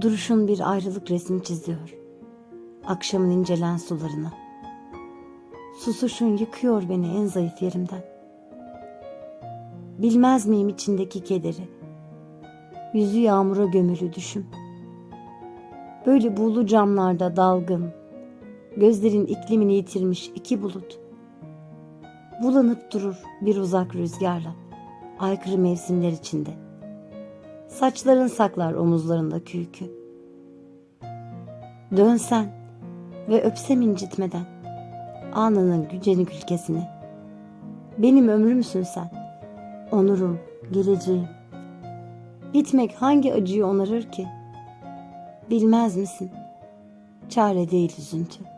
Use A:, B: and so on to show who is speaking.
A: Duruşun bir ayrılık resmi çiziyor. Akşamın incelen sularına. Susuşun yıkıyor beni en zayıf yerimden. Bilmez miyim içindeki kederi? Yüzü yağmura gömülü düşüm. Böyle buğulu camlarda dalgın, gözlerin iklimini yitirmiş iki bulut. Bulanıp durur bir uzak rüzgarla, aykırı mevsimler içinde. Saçların saklar omuzlarında kürkü. Dönsen ve öpsem incitmeden anının gücenik ülkesini. Benim ömrümsün sen, onurum, geleceğim. Gitmek hangi acıyı onarır ki? Bilmez misin? Çare değil üzüntü.